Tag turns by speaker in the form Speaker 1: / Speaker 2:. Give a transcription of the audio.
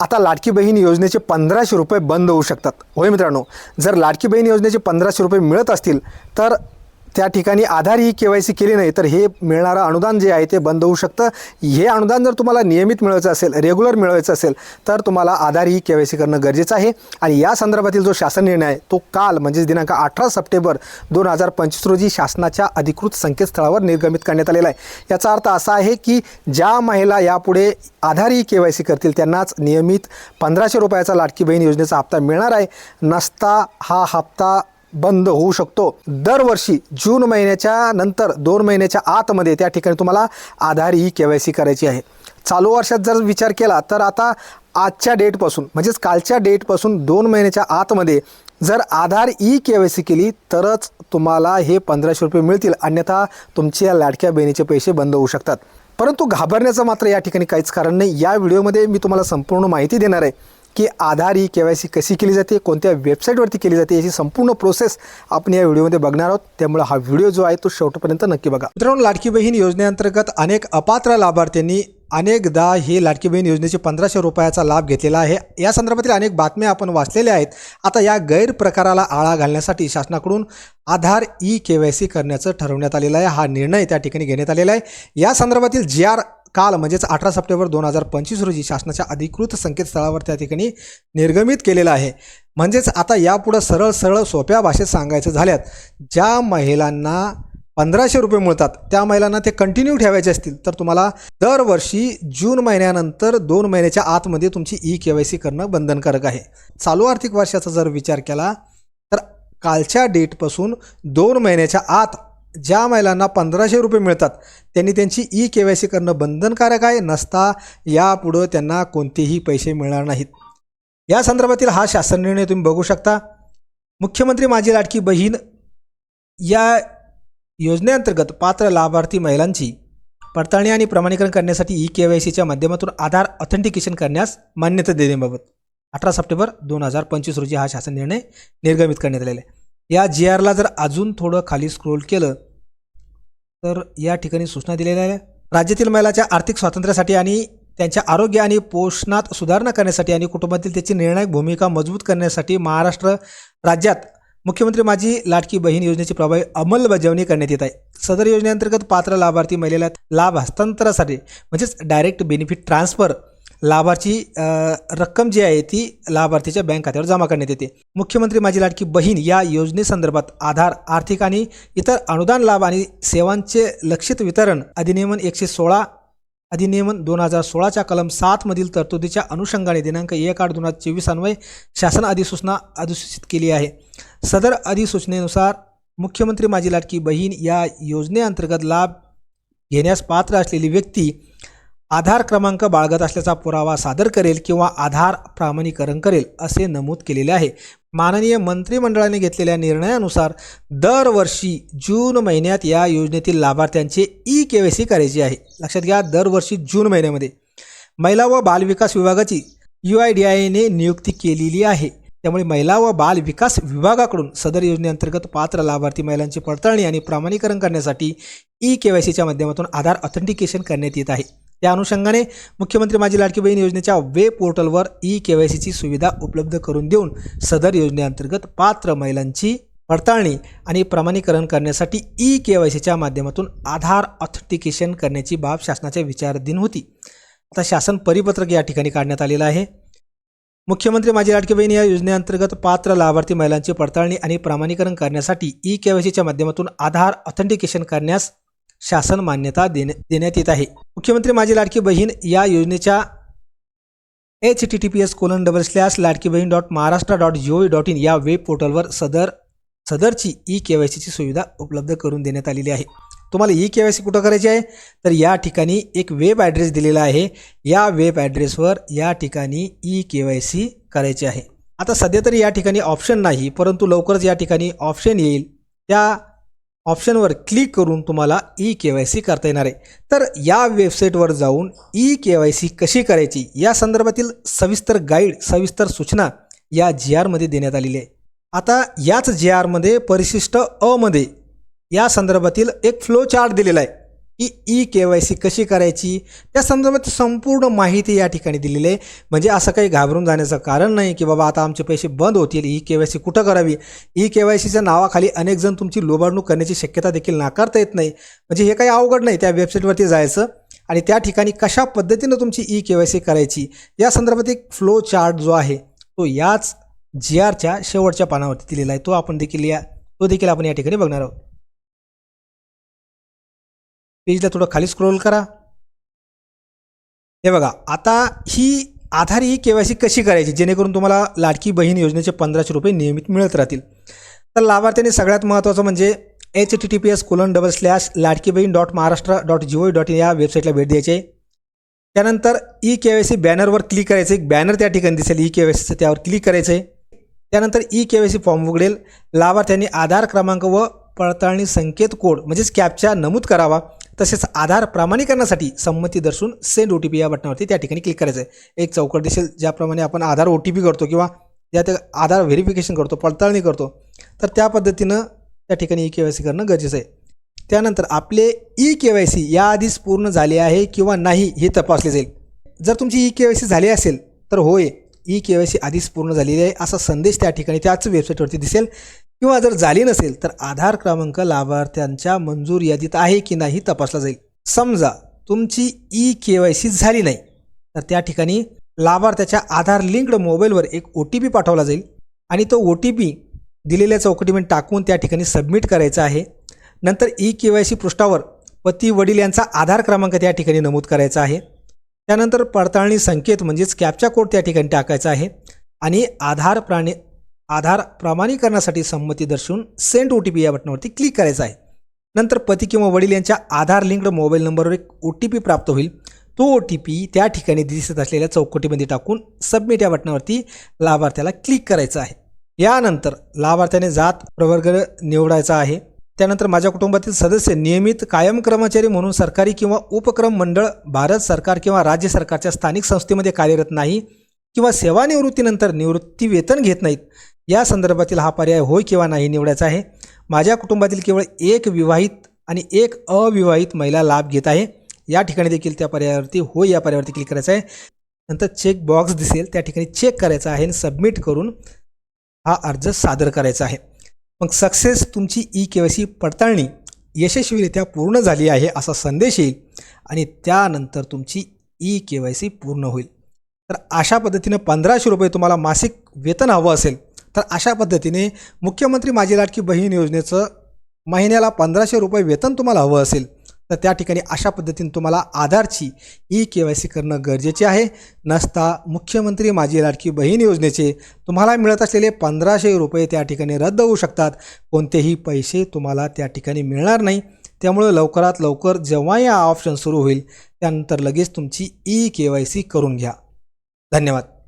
Speaker 1: आता लाडकी बहीण योजनेचे पंधराशे रुपये बंद होऊ शकतात. होय मित्रांनो जर लाडकी बहीण योजनेचे पंधराशे रुपये मिळत असतील तर त्या ठिकाणी आधार ही के वाय सी केली नाही तर हे मिळणारं अनुदान जे आहे ते बंद होऊ शकतं. हे अनुदान जर तुम्हाला नियमित मिळवायचं असेल रेग्युलर मिळवायचं असेल तर तुम्हाला आधार ही के वाय सी करणं गरजेचं आहे. आणि या संदर्भातील जो शासन निर्णय आहे तो काल म्हणजेच दिनांक अठरा सप्टेंबर दोन हजार पंचवीस रोजी शासनाच्या अधिकृत संकेतस्थळावर निर्गमित करण्यात आलेला आहे. याचा अर्थ असा आहे की ज्या महिला यापुढे आधार ही के वाय सी करतील त्यांनाच नियमित पंधराशे रुपयाचा लाडकी बहीण योजनेचा हप्ता मिळणार आहे. नसता हा हप्ता बंद होऊ शकतो. दरवर्षी जून महिन्याच्या नंतर दोन महिन्याच्या आतमध्ये त्या ठिकाणी तुम्हाला आधार ही के वाय सी करायची आहे. चालू वर्षात जर विचार केला तर आता आजच्या डेटपासून म्हणजेच कालच्या डेटपासून दोन महिन्याच्या आतमध्ये जर Aadhaar E K Y C केली तरच तुम्हाला हे पंधराशे रुपये मिळतील. अन्यथा तुमच्या लाडक्या बहिणीचे पैसे बंद होऊ शकतात. परंतु घाबरण्याचं मात्र या ठिकाणी काहीच कारण नाही. या व्हिडिओमध्ये मी तुम्हाला संपूर्ण माहिती देणार आहे. की आधार ही के वाय सी कशी केली जाते कोणत्या वेबसाईटवरती केली जाते याची संपूर्ण प्रोसेस आपण या व्हिडिओमध्ये बघणार आहोत. त्यामुळे हा व्हिडिओ जो आहे तो शेवटपर्यंत नक्की बघा. मित्रांनो लाडकी बहीण योजनेअंतर्गत अनेक अपात्र लाभार्थ्यांनी अनेकदा हे लाडकी बहीण योजनेचे पंधराशे रुपयाचा लाभ घेतलेला आहे. या संदर्भातील अनेक बातम्या आपण वाचलेल्या आहेत. आता या गैरप्रकाराला आळा घालण्यासाठी शासनाकडून Aadhaar E K Y C करण्याचं ठरवण्यात आलेलं आहे. हा निर्णय त्या ठिकाणी घेण्यात आलेला आहे. या संदर्भातील जी आर काल म्हणजेच अठरा सप्टेंबर दोन हजार पंचवीस रोजी शासनाच्या अधिकृत संकेतस्थळावर त्या ठिकाणी निर्गमित केलेलं आहे. म्हणजेच आता यापुढं सरळ सरळ सोप्या भाषेत सांगायचं झाल्यात ज्या महिलांना पंधराशे रुपये मिळतात त्या महिलांना ते कंटिन्यू ठेवायचे असतील तर तुम्हाला दरवर्षी जून महिन्यानंतर दोन महिन्याच्या आतमध्ये तुमची ई के वाय सी करणं बंधनकारक आहे. चालू आर्थिक वर्षाचा जर विचार केला तर कालच्या डेटपासून दोन महिन्याच्या आत ज्या महिलांना पंधराशे रुपये मिळतात त्यांनी त्यांची ई के वाय सी करणं बंधनकारक आहे नसता यापुढं त्यांना कोणतेही पैसे मिळणार नाहीत. या संदर्भातील हा शासन निर्णय तुम्ही बघू शकता. मुख्यमंत्री माझी लाडकी बहीण या योजनेअंतर्गत पात्र लाभार्थी महिलांची पडताळणी आणि प्रमाणीकरण करण्यासाठी ई के वाय सीच्या माध्यमातून आधार ऑथेंटिकेशन करण्यास मान्यता देण्याबाबत अठरा सप्टेंबर दोन हजार पंचवीस रोजी हा शासन निर्णय निर्गमित करण्यात आलेला आहे. या जी आरला जर अजून थोडं खाली स्क्रोल केलं तर या ठिकाणी सूचना दिलेल्या आहे राज्यातील महिलाच्या आर्थिक स्वातंत्र्यासाठी आणि त्यांच्या आरोग्य आणि पोषणात सुधारणा करण्यासाठी आणि कुटुंबातील त्याची निर्णायक भूमिका मजबूत करण्यासाठी महाराष्ट्र राज्यात मुख्यमंत्री माझी लाडकी बहीण योजनेची प्रभावी अंमलबजावणी करण्यात येत आहे. सदर योजनेअंतर्गत पात्र लाभार्थी महिलेला लाभ हस्तांतरासाठी म्हणजेच डायरेक्ट बेनिफिट ट्रान्सफर लाभाची रक्कम जी आहे ती लाभार्थीच्या बँक खात्यावर जमा करण्यात येते. मुख्यमंत्री माझी लाडकी बहीण या योजनेसंदर्भात आधार आर्थिक आणि इतर अनुदान लाभ आणि सेवांचे लक्षित वितरण अधिनियमन एकशे सोळा अधिनियमन दोन हजार सोळाच्या कलम सातमधील तरतुदीच्या अनुषंगाने दिनांक एक आठ दोन हजार चोवीस अन्वये शासन अधिसूचना अधिसूचित केली आहे. सदर अधिसूचनेनुसार मुख्यमंत्री माझी लाडकी बहीण या योजनेअंतर्गत लाभ घेण्यास पात्र असलेली व्यक्ती आधार क्रमांक बाळगत असल्याचा पुरावा सादर करेल किंवा आधार प्रमाणीकरण करेल असे नमूद केलेले आहे. माननीय मंत्रिमंडळाने घेतलेल्या निर्णयानुसार दरवर्षी जून महिन्यात या योजनेतील लाभार्थ्यांचे ई के वाय सी करायची आहे. लक्षात घ्या दरवर्षी जून महिन्यामध्ये. महिला व बालविकास विभागाची यू आय डी आयने नियुक्ती केलेली आहे. त्यामुळे महिला व बाल विकास विभागाकडून सदर योजनेअंतर्गत पात्र लाभार्थी महिलांची पडताळणी आणि प्रमाणीकरण करण्यासाठी ई के वाय सीच्या माध्यमातून आधार ऑथेंटिकेशन करण्यात येत आहे. त्या अनुषंगाने मुख्यमंत्री माझी लाडकी बहीण योजनेच्या वेब पोर्टलवर ई के वाय सीची सुविधा उपलब्ध करून देऊन सदर योजनेअंतर्गत पात्र महिलांची पडताळणी आणि प्रमाणीकरण करण्यासाठी ई के वाय सीच्या माध्यमातून आधार ऑथेंटिकेशन करण्याची बाब शासनाच्या विचाराधीन होती. आता शासन परिपत्रक या ठिकाणी काढण्यात आलेलं आहे. मुख्यमंत्री माझी लाडकी बहीण या योजनेअंतर्गत पात्र लाभार्थी महिलांची पडताळणी आणि प्रमाणीकरण करण्यासाठी ई के वाय सीच्या माध्यमातून आधार ऑथेंटिकेशन करण्यास शासन मान्यता देण्या देण्यात येत आहे. मुख्यमंत्री माझी लाडकी बहीण या योजनेच्या H T T P S colon double slash Ladki Bahin dot Maharashtra dot G O V dot in या वेब पोर्टलवर सदर सदरची ई के वाय सीची सुविधा उपलब्ध करून देण्यात आलेली आहे. तुम्हाला ई के वाय सी कुठं करायची आहे? तर या ठिकाणी एक वेब ॲड्रेस दिलेला आहे. या वेब ॲड्रेसवर या ठिकाणी ई के वाय सी करायची आहे. आता सध्या तरी या ठिकाणी ऑप्शन नाही परंतु लवकरच या ठिकाणी ऑप्शन येईल. त्या ऑप्शनवर क्लिक करून तुम्हाला ई के वाय सी करता येणार आहे. तर या वेबसाईटवर जाऊन ई के वाय सी कशी करायची या संदर्भातील सविस्तर गाईड सविस्तर सूचना या जी आरमध्ये देण्यात आलेली आहे. आता याच जी आरमध्ये परिशिष्ट अमध्ये या संदर्भातील एक फ्लो चार्ट दिलेला आहे. की ई के वाय सी कशी करायची? त्या संदर्भात संपूर्ण माहिती या ठिकाणी दिलेली आहे. म्हणजे असं काही घाबरून जाण्याचं कारण नाही की बाबा आता आमचे पैसे बंद होतील ई के वाय सी कुठं करावी? ई के वाय सीच्या नावाखाली अनेक जण तुमची लोबाडणूक करण्याची शक्यता देखील नाकारता येत नाही. म्हणजे हे काही अवघड नाही त्या वेबसाईटवरती जायचं. आणि त्या ठिकाणी कशा पद्धतीनं तुमची ई के वाय सी करायची? या संदर्भात एक फ्लो चार्ट जो आहे तो याच जी आरच्या शेवटच्या पानावरती दिलेला आहे. तो आपण देखील या तो देखील आपण या ठिकाणी बघणार आहोत. पेजला थोडं खाली स्क्रोल करा. हे बघा आता ही आधार ही के वाय सी कशी करायची? जेणेकरून तुम्हाला लाडकी बहीण योजनेचे पंधराशे रुपये नियमित मिळत राहतील. तर लाभार्थ्यांनी सगळ्यात महत्त्वाचं म्हणजे H T T P S colon double slash Ladki Bahin dot Maharashtra dot G O dot in या वेबसाईटला भेट द्यायची आहे. त्यानंतर ई के वाय सी बॅनरवर क्लिक करायचं एक बॅनर त्या ठिकाणी दिसेल ई के वाय सीचं त्यावर क्लिक करायचं आहे. त्यानंतर E K Y C form उघडेल. लाभार्थ्यांनी आधार क्रमांक व पडताळणी संकेत कोड म्हणजेच कॅपचा नमूद करावा. तसेच आधार प्रमाणीकरणासाठी संमती दर्शवून सेंड ओ टी पी या बटनावरती त्या ठिकाणी क्लिक करायचं आहे एक चौकट दिसेल ज्याप्रमाणे आपण आधार ओ टी पी करतो किंवा ज्या ज्यात आधार व्हेरिफिकेशन करतो पडताळणी करतो तर त्या पद्धतीनं त्या ठिकाणी ई के वाय सी करणं गरजेचं आहे. त्यानंतर आपले ई के वाय सी याआधीच पूर्ण झाले आहे किंवा नाही हे तपासले जाईल. जर तुमची ई के वाय सी झाली असेल तर होय ई के वाय सी आधीच पूर्ण झालेली आहे असा संदेश त्या ठिकाणी त्याच वेबसाईटवरती दिसेल. किंवा जर झाली नसेल तर आधार क्रमांक लाभार्थ्यांच्या मंजूर यादीत आहे की नाही तपासला जाईल. समजा तुमची ई के वाय सी झाली नाही तर त्या ठिकाणी लाभार्थ्याच्या आधार लिंक्ड मोबाईलवर एक ओ टी पी पाठवला जाईल आणि तो ओ टी पी दिलेल्या चौकटीमध्ये टाकून त्या ठिकाणी सबमिट करायचा आहे. नंतर ई के वाय सी पृष्ठावर पती वडील यांचा आधार क्रमांक त्या ठिकाणी नमूद करायचा आहे. त्यानंतर पडताळणी संकेत म्हणजेच कॅपचा कोड त्या ठिकाणी टाकायचा आहे आणि आधार प्राणी आधार प्रमाणीकरणासाठी संमती दर्शवून सेंड ओ टी पी या बटनावरती क्लिक करायचं आहे. नंतर पती किंवा वडील यांच्या आधार लिंक्ड मोबाईल नंबरवर एक ओ टी पी प्राप्त होईल. तो ओ टी पी त्या ठिकाणी दिसत असलेल्या चौकटीमध्ये टाकून सबमिट या बटनावरती लाभार्थ्याला क्लिक करायचं आहे. यानंतर लाभार्थ्याने जात प्रवर्ग निवडायचा आहे. त्यानंतर माझ्या कुटुंबातील सदस्य नियमित कायम कर्मचारी म्हणून सरकारी किंवा उपक्रम मंडळ भारत सरकार किंवा राज्य सरकारच्या स्थानिक संस्थेमध्ये कार्यरत नाही किंवा सेवानिवृत्तीनंतर निवृत्ती वेतन घेत नाहीत. या संदर्भातील हा पर्याय होय किंवा नाही निवडायचा आहे. माझ्या कुटुंबातील केवळ एक विवाहित आणि एक अविवाहित महिला लाभ घेत आहे. या ठिकाणी देखील त्या पर्यायावरती होय या पर्यायावरती क्लिक करायचं आहे. नंतर चेक बॉक्स दिसेल त्या ठिकाणी चेक करायचा आहे आणि सबमिट करून हा अर्ज सादर करायचा आहे. मग सक्सेस तुमची ई के वाय सी पडताळणी यशस्वीरित्या पूर्ण झाली आहे असा संदेश येईल आणि त्यानंतर तुमची ई के वाय सी पूर्ण होईल. तर अशा पद्धतीनं पंधराशे रुपये तुम्हाला मासिक वेतन हवं असेल तर अशा पद्धतीने मुख्यमंत्री माझी लाडकी बहीण योजनेचं महिन्याला पंधराशे रुपये वेतन तुम्हाला हवं असेल तर त्या ठिकाणी अशा पद्धतीने तुम्हाला आधारची ई के वाय सी करणं गरजेचे आहे. नसता मुख्यमंत्री माझी लाडकी बहीण योजनेचे तुम्हाला मिळत असलेले पंधराशे रुपये त्या ठिकाणी रद्द होऊ शकतात. कोणतेही पैसे तुम्हाला त्या ठिकाणी मिळणार नाही. त्यामुळे लवकरात लवकर जेव्हा या ऑप्शन सुरू होईल त्यानंतर लगेच तुमची ई के वाय सी करून घ्या. धन्यवाद.